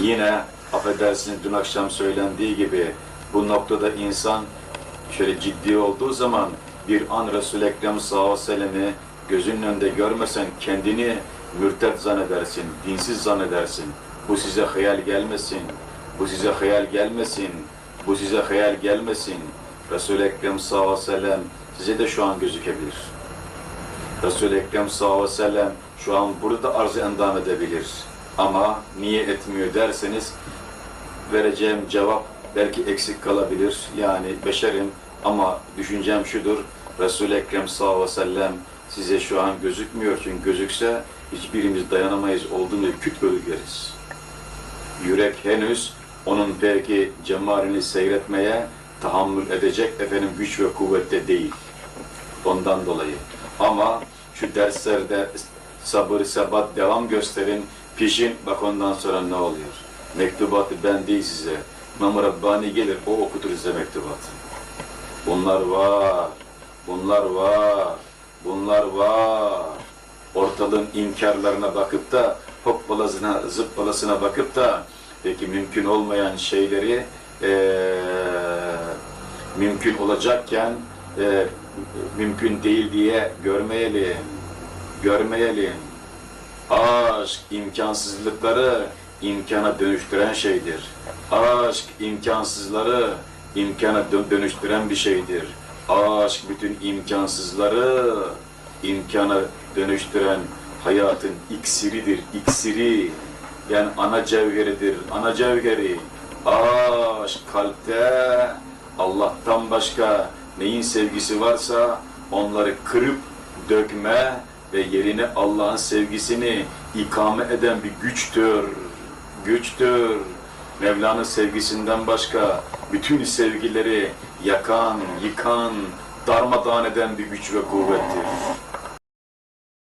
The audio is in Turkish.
Yine affedersiniz dün akşam söylendiği gibi bu noktada insan şöyle ciddi olduğu zaman bir an Resul-i Ekrem sellem'i gözünün önünde görmesen kendini mürted zannedersin, dinsiz zannedersin. Bu size hayal gelmesin, bu size hayal gelmesin, bu size hayal gelmesin. Resul-i Ekrem sellem size de şu an gözükebilir. Resul-i Ekrem sellem şu an burada arz endam edebilir. Ama niye etmiyor derseniz vereceğim cevap belki eksik kalabilir. Yani beşerim ama düşüncem şudur. Resul-i Ekrem sallallahu aleyhi ve sellem size şu an gözükmüyor. Çünkü gözükse hiçbirimiz dayanamayız olduğunu küt ölürleriz. Yürek henüz onun belki cemalini seyretmeye tahammül edecek efendim güç ve kuvvette değil. Ondan dolayı. Ama şu derslerde sabır, sebat devam gösterin. Pişin bak ondan sonra ne oluyor. Mektubatı ben değil size. İmam Rabbani gelir o okutur size mektubatı. Bunlar var. Bunlar var. Bunlar var. Ortalığın inkarlarına bakıp da hoppalasına, zıppalasına bakıp da peki mümkün olmayan şeyleri eee, mümkün olacakken eee, mümkün değil diye görmeyelim. Görmeyelim. Aşk imkansızlıkları imkana dönüştüren şeydir. Aşk imkansızları imkana dö- dönüştüren bir şeydir. Aşk bütün imkansızları imkana dönüştüren hayatın iksiridir, iksiri. Yani ana cevheridir, ana cevheri. Aşk kalpte Allah'tan başka neyin sevgisi varsa onları kırıp dökme ve yerine Allah'ın sevgisini ikame eden bir güçtür. Güçtür. Mevla'nın sevgisinden başka bütün sevgileri yakan, yıkan, darmadağın eden bir güç ve kuvvettir.